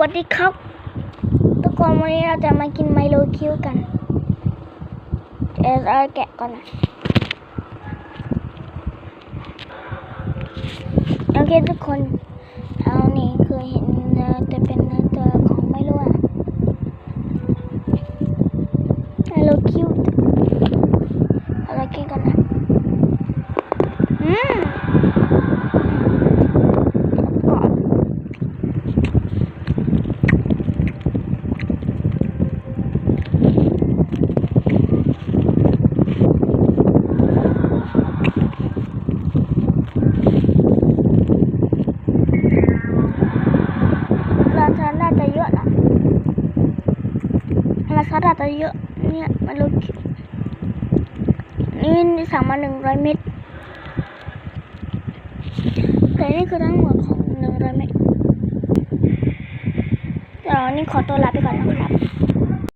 วัสดีครับ ทุกคนวันนี้เราจะมากินไมโลคิวกันเดี๋ยวเราแกะก่อนนะโอเคทุกคน เอานี่คือเห็นเนื้อจะเป็นเนื้อตัวของไมโลอะไมโลคิวเอาเรากินกันนะอืมกรอบ ราคาน่าจะเยอะนะ ราคาน่าจะเยอะเนี่ยไมารู้นี่นี่สั่งมาหนึ่งร้อยเม็ดแต่นี่คือทั้งหมดของหนึ่งร้อยเม็ดเดี๋ยวนี่ขอตัวลาไปก่อนนะครับ